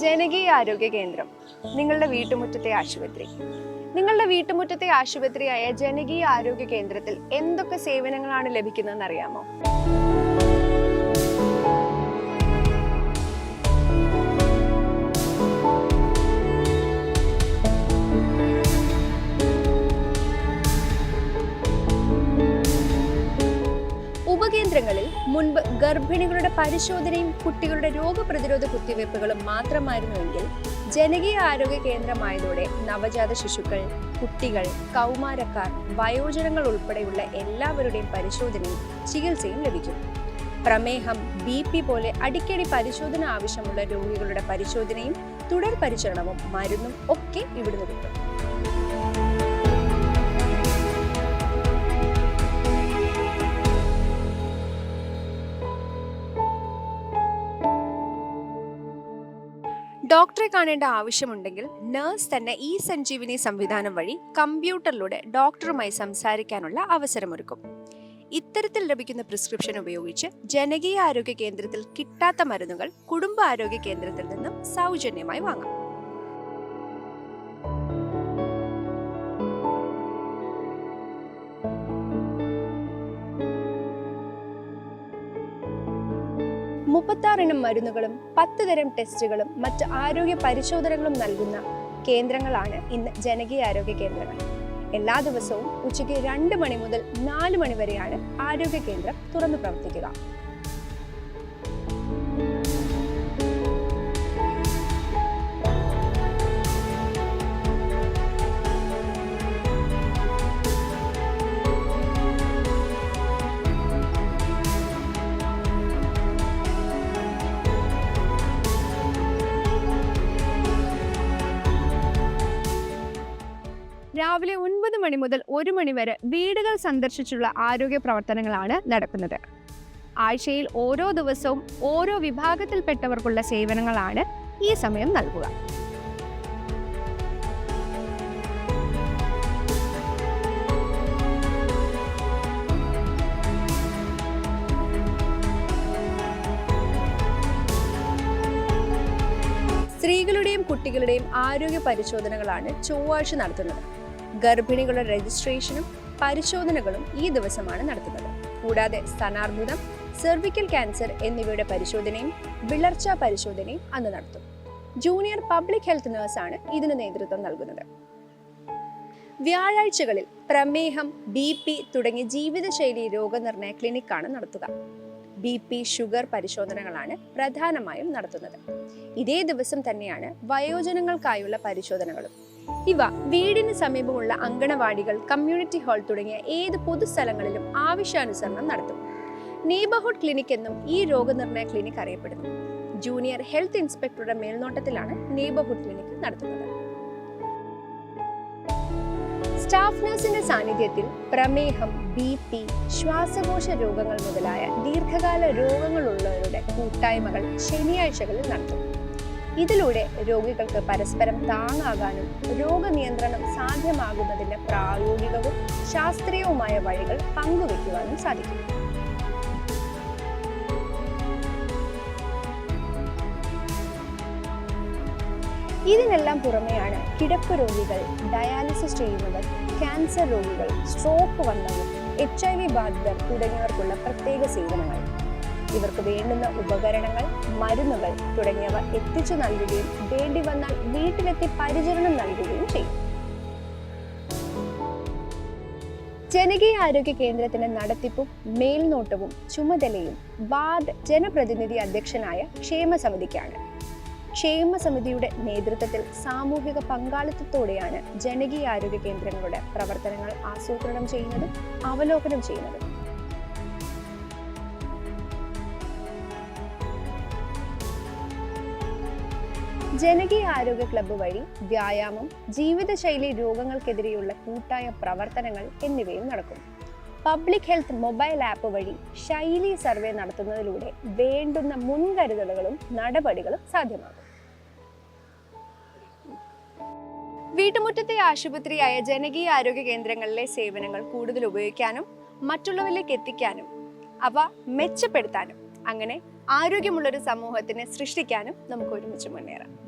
ജനകീയ ആരോഗ്യ കേന്ദ്രം നിങ്ങളുടെ വീട്ടുമുറ്റത്തെ ആശുപത്രി. നിങ്ങളുടെ വീട്ടുമുറ്റത്തെ ആശുപത്രിയായ ജനകീയ ആരോഗ്യ കേന്ദ്രത്തിൽ എന്തൊക്കെ സേവനങ്ങളാണ് ലഭിക്കുന്നതെന്ന് അറിയാമോ മുൻപ് ഗർഭിണികളുടെ പരിശോധനയും കുട്ടികളുടെ രോഗപ്രതിരോധ കുത്തിവയ്പ്പുകളും മാത്രമായിരുന്നുവെങ്കിൽ ജനകീയ ആരോഗ്യ കേന്ദ്രമായതോടെ നവജാത ശിശുക്കൾ കുട്ടികൾ കൗമാരക്കാർ വയോജനങ്ങൾ ഉൾപ്പെടെയുള്ള എല്ലാവരുടെയും പരിശോധനയും ചികിത്സയും ലഭിക്കും. പ്രമേഹം ബി പി പോലെ അടിക്കടി പരിശോധന ആവശ്യമുള്ള രോഗികളുടെ പരിശോധനയും തുടർ പരിചരണവും മരുന്നും ഒക്കെ ഇവിടുന്ന് കിട്ടും. ഡോക്ടറെ കാണേണ്ട ആവശ്യമുണ്ടെങ്കിൽ നഴ്സ് തന്നെ ഈ സഞ്ജീവിനി സംവിധാനം വഴി കമ്പ്യൂട്ടറിലൂടെ ഡോക്ടറുമായി സംസാരിക്കാനുള്ള അവസരമൊരുക്കും. ഇത്തരത്തിൽ ലഭിക്കുന്ന പ്രിസ്ക്രിപ്ഷൻ ഉപയോഗിച്ച് ജനകീയ ആരോഗ്യ കേന്ദ്രത്തിൽ കിട്ടാത്ത മരുന്നുകൾ കുടുംബ ആരോഗ്യ കേന്ദ്രത്തിൽ നിന്നും സൗജന്യമായി വാങ്ങാം. മുപ്പത്താറിനം മരുന്നുകളും പത്ത് തരം ടെസ്റ്റുകളും മറ്റ് ആരോഗ്യ പരിശോധനകളും നൽകുന്ന കേന്ദ്രങ്ങളാണ് ഇന്ന് ജനകീയ ആരോഗ്യ കേന്ദ്രങ്ങൾ. എല്ലാ ദിവസവും ഉച്ചയ്ക്ക് രണ്ട് മണി മുതൽ നാല് മണി വരെയാണ് ആരോഗ്യ കേന്ദ്രം തുറന്നു പ്രവർത്തിക്കുക. രാവിലെ ഒൻപത് മണി മുതൽ ഒരു മണി വരെ വീടുകൾ സന്ദർശിച്ചുള്ള ആരോഗ്യ പ്രവർത്തനങ്ങളാണ് നടക്കുന്നത്. ആഴ്ചയിൽ ഓരോ ദിവസവും ഓരോ വിഭാഗത്തിൽപ്പെട്ടവർക്കുള്ള സേവനങ്ങളാണ് ഈ സമയം നൽകുക. സ്ത്രീകളുടെയും കുട്ടികളുടെയും ആരോഗ്യ പരിശോധനകളാണ് ചൊവ്വാഴ്ച നടത്തുന്നത്. ഗർഭിണികളുടെ രജിസ്ട്രേഷനും പരിശോധനകളും ഈ ദിവസമാണ് നടത്തുന്നത്. കൂടാതെ സ്ഥാനാർബുദം സെർവിക്കൽ ക്യാൻസർ എന്നിവയുടെ പരിശോധനയും വിളർച്ച പരിശോധനയും അന്ന് നടത്തും. ജൂനിയർ പബ്ലിക് ഹെൽത്ത് നഴ്സാണ് ഇതിന് നേതൃത്വം നൽകുന്നത്. വ്യാഴാഴ്ചകളിൽ പ്രമേഹം ബി പി തുടങ്ങിയ ജീവിതശൈലി രോഗനിർണയ ക്ലിനിക്കാണ് നടത്തുക. ബി പി ഷുഗർ പരിശോധനകളാണ് പ്രധാനമായും നടത്തുന്നത്. ഇതേ ദിവസം തന്നെയാണ് വയോജനങ്ങൾക്കായുള്ള പരിശോധനകളും. ഇവ വീടിന് സമീപമുള്ള അങ്കണവാടികൾ കമ്മ്യൂണിറ്റി ഹാൾ തുടങ്ങിയ ഏത് പൊതുസ്ഥലങ്ങളിലും ആവശ്യാനുസരണം നടത്തും. നെയ്ബർഹുഡ് ക്ലിനിക് എന്നും ഈ രോഗനിർണയ ക്ലിനിക് അറിയപ്പെടുന്നു. ജൂനിയർ ഹെൽത്ത് ഇൻസ്പെക്ടറുടെ മേൽനോട്ടത്തിലാണ് നെയ്ബർഹുഡ് ക്ലിനിക് നടത്തുന്നത്. സ്റ്റാഫ് നഴ്സിന്റെ സാന്നിധ്യത്തിൽ പ്രമേഹം ബി പി ശ്വാസകോശ രോഗങ്ങൾ മുതലായ ദീർഘകാല രോഗങ്ങളുള്ളവരുടെ കൂട്ടായ്മകൾ ശനിയാഴ്ചകളിൽ നടത്തും. ഇതിലൂടെ രോഗികൾക്ക് പരസ്പരം താങ്ങാകാനും രോഗനിയന്ത്രണം സാധ്യമാകുന്നതിന്റെ പ്രായോഗികവും ശാസ്ത്രീയവുമായ വഴികൾ പങ്കുവയ്ക്കുവാനും സാധിക്കും. ഇതിനെല്ലാം പുറമെയാണ് കിടപ്പ് രോഗികൾ ഡയാലിസിസ് ചെയ്യുന്നവർ ക്യാൻസർ രോഗികൾ സ്ട്രോക്ക് വന്നവർ എച്ച് ഐ വി ബാധിതർ തുടങ്ങിയവർക്കുള്ള പ്രത്യേക സേവനങ്ങൾ. ഇവർക്ക് വേണ്ടുന്ന ഉപകരണങ്ങൾ മരുന്നുകൾ തുടങ്ങിയവ എത്തിച്ചു നൽകുകയും വേണ്ടി വന്നാൽ വീട്ടിലെത്തി പരിചരണം നൽകുകയും ചെയ്യും. ജനകീയ ആരോഗ്യ കേന്ദ്രത്തിന്റെ നടത്തിപ്പും മേൽനോട്ടവും ചുമതലയും വാർഡ് ജനപ്രതിനിധി അധ്യക്ഷനായ ക്ഷേമ സമിതിക്കാണ് ക്ഷേമ സമിതിയുടെ നേതൃത്വത്തിൽ സാമൂഹിക പങ്കാളിത്തത്തോടെയാണ് ജനകീയാരോഗ്യ കേന്ദ്രങ്ങളുടെ പ്രവർത്തനങ്ങൾ ആസൂത്രണം ചെയ്യുന്നതും അവലോകനം ചെയ്യുന്നതും. ജനകീയ ആരോഗ്യ ക്ലബ്ബ് വഴി വ്യായാമം ജീവിതശൈലി രോഗങ്ങൾക്കെതിരെയുള്ള കൂട്ടായ പ്രവർത്തനങ്ങൾ എന്നിവയും നടക്കും. പബ്ലിക് ഹെൽത്ത് മൊബൈൽ ആപ്പ് വഴി ശൈലി സർവേ നടത്തുന്നതിലൂടെ വേണ്ടുന്ന മുൻകരുതലുകളും നടപടികളും സാധ്യമാകും. വീട്ടുമുറ്റത്തെ ആശുപത്രിയായ ജനകീയ ആരോഗ്യ കേന്ദ്രങ്ങളിലെ സേവനങ്ങൾ കൂടുതൽ ഉപയോഗിക്കാനും മറ്റുള്ളവരിലേക്ക് എത്തിക്കാനും അവ മെച്ചപ്പെടുത്താനും അങ്ങനെ ആരോഗ്യമുള്ളൊരു സമൂഹത്തിനെ സൃഷ്ടിക്കാനും നമുക്ക് ഒരുമിച്ച് മുന്നേറാം.